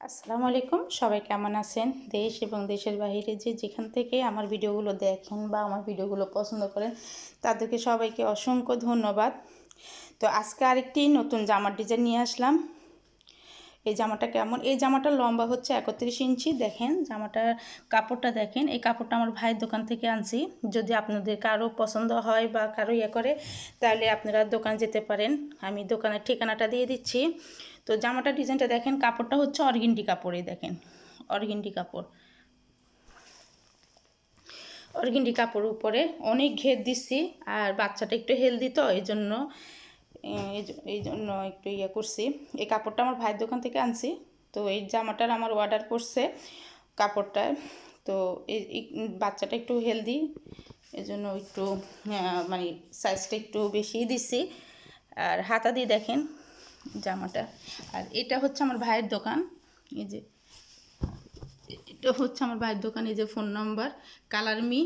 আসসালামু আলাইকুম। সবাই কেমন আছেন? দেশ এবং দেশের বাহিরে যে যেখান থেকে আমার ভিডিওগুলো দেখেন বা আমার ভিডিওগুলো পছন্দ করেন, তাদেরকে সবাইকে অসংখ্য ধন্যবাদ। তো আজকে আরেকটি নতুন জামার ডিজাইন নিয়ে আসলাম। এই জামাটা কেমন? এই জামাটার লম্বা হচ্ছে একত্রিশ ইঞ্চি। দেখেন জামাটার কাপড়টা দেখেন। এই কাপড়টা আমার ভাইয়ের দোকান থেকে আনছি। যদি আপনাদের কারও পছন্দ হয় বা কারও ইয়ে করে, তাহলে আপনারা দোকানে যেতে পারেন। আমি দোকানের ঠিকানাটা দিয়ে দিচ্ছি। তো জামাটার ডিজাইনটা দেখেন, কাপড়টা হচ্ছে অর্গিন্ডি কাপড়ে দেখেন। অর্গিন্ডি কাপড়। অর্গিন্ডি কাপড় উপরে অনেক ঘের দিচ্ছি। আর বাচ্চাটা একটু হেলদি তো এই জন্য এই জন্য একটু ইয়ে করছি। এই কাপড়টা আমার ভাইয়ের দোকান থেকে আনছি। তো এই জামাটার আমার অর্ডার করছে কাপড়টায় তো এই বাচ্চাটা একটু হেলদি এই জন্য একটু মানে সাইজটা একটু বেশিই দিচ্ছি আর হাতা দিয়ে দেখেন জামাটা। আর এটা হচ্ছে আমার ভাইয়ের দোকান। এই যে, এটা হচ্ছে আমার ভাইয়ের দোকান, এই যে ফোন নম্বর কালার মি।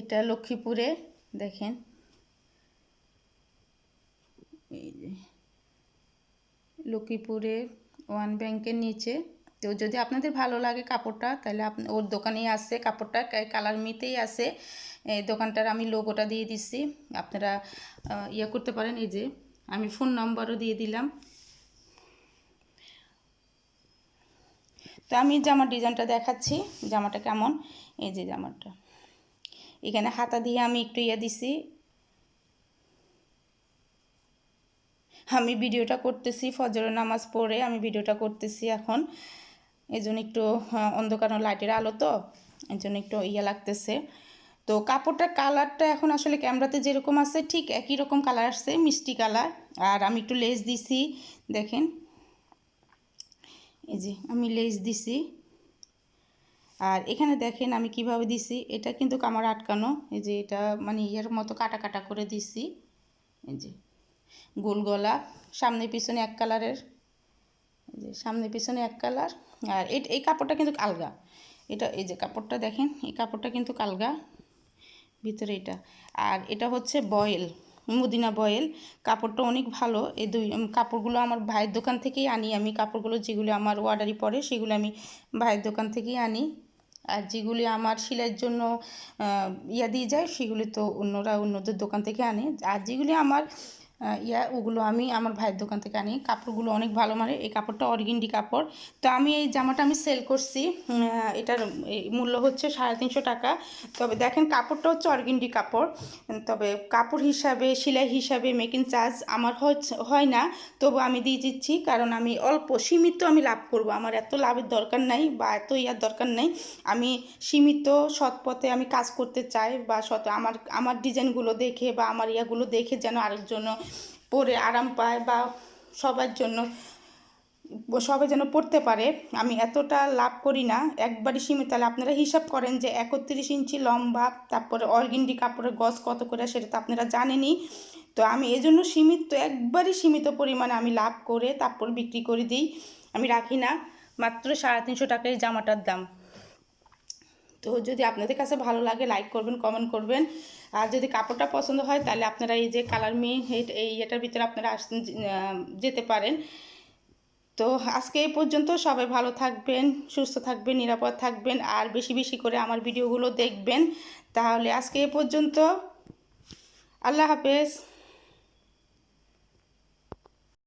এটা লক্ষ্মীপুরে, দেখেন। এই যে, লক্ষ্মীপুরে ওয়ান ব্যাংকের নিচে। তো যদি আপনাদের ভালো লাগে কাপড়টা, তাহলে আপনি, ওর দোকানেই আছে কাপড়টা কালার মিতেই এই দোকানটার আমি লোগোটা দিয়ে দিচ্ছি আপনারা ইয়ে করতে পারেন, এই যে, আমি ফোন নম্বরও দিয়ে দিলাম। তো আমি জামার ডিজাইনটা দেখাচ্ছি, জামাটা কেমন? এই যে জামাটা। এখানে হাতা দিয়ে আমি একটু ইয়ে দিছি। আমি ভিডিওটা করতেছি ফজরের নামাজ পড়ে আমি ভিডিওটা করতেছি এখন। এই জন্য একটু অন্ধকার লাইটের আলো তো, এই জন্য একটু ইয়ে লাগতেছে। তো কাপড়টার কালারটা এখন আসলে ক্যামেরাতে যেরকম আছে, ঠিক একই রকম কালার আসছে, মিষ্টি কালার আর আমি একটু লেস দিছি, দেখেন। এই যে আমি লেস দিছি। আর এখানে দেখেন আমি কীভাবে দিছি, এটা কিন্তু কামার আটকানো। এই যে এটা মানে ইয়ের মতো কাটা কাটা করে দিছি। এই যে। গোল গলা, সামনে, পিছনে এক কালারের। যে সামনে, পিছনে এক কালার। আর এই কাপড়টা কিন্তু আলগা। এটা, এই যে কাপড়টা দেখেন, এই কাপড়টা কিন্তু কালগা ভিতরে এটা। আর এটা হচ্ছে বয়েল, মদিনা বয়েল। কাপড়টা অনেক ভালো। এই দুই কাপড়গুলো আমার ভাইয়ের দোকান থেকেই আনি। আমি কাপড়গুলো যেগুলো আমার অর্ডারই পড়ে, সেগুলো আমি ভাইয়ের দোকান থেকেই আনি। আর যেগুলি আমার সেলাইয়ের জন্য ইয়া দিয়ে যায়, সেগুলি তো অন্যরা অন্যদের দোকান থেকে আনে। আর যেগুলি আমার ইয়া, ওগুলো আমি আমার ভাইয়ের দোকান থেকে আনি। কাপড়গুলো অনেক ভালো মানে এই কাপড়টা অর্গিন্ডি কাপড়। তো আমি এই জামাটা আমি সেল করছি এটার মূল্য হচ্ছে সাড়ে তিনশো টাকা। তবে দেখেন, কাপড়টা হচ্ছে অর্গিন্ডি কাপড়। তবে কাপড় হিসাবে, সেলাই হিসাবে মেকিং চার্জ আমার হয় না। তবু আমি দিয়ে দিচ্ছি, কারণ আমি অল্প, সীমিত আমি লাভ করব। আমার এত লাভের দরকার নাই বা এত ইয়ার দরকার নেই। আমি সীমিত সৎ পথে আমি কাজ করতে চাই বা সৎ, আমার আমার ডিজাইনগুলো দেখে বা আমার ইয়াগুলো দেখে যেন আরেকজন পরে আরাম পায় বা সবার জন্য, সবাই যেন পড়তে পারে, আমি এতটা লাভ করি না। একবারই সীমিত, তাহলে আপনারা হিসাব করেন যে একত্রিশ ইঞ্চি লম্বা, তারপরে অর্গিন্ডি কাপড়ের গজ কত করে, সেটা তো আপনারা জানেনই। তো আমি এজন্য সীমিত, একবারই সীমিত পরিমাণে আমি লাভ করে তারপর বিক্রি করে দিই। আমি রাখি না, মাত্র সাড়ে তিনশো টাকায় জামাটার দাম। তো যদি আপনাদের কাছে ভালো লাগে লাইক করবেন কমেন্ট করবেন। আর যদি কাপড়টা পছন্দ হয়, তাহলে আপনারা এই যে কালার মি এই এটার ভিতরে আপনারা যেতে পারেন। তো আজকে এই পর্যন্ত সবাই ভালো থাকবেন, সুস্থ থাকবেন, নিরাপদ থাকবেন, আর বেশি বেশি করে আমার ভিডিওগুলো দেখবেন। তাহলে আজকে এ পর্যন্ত, আল্লাহ হাফেজ।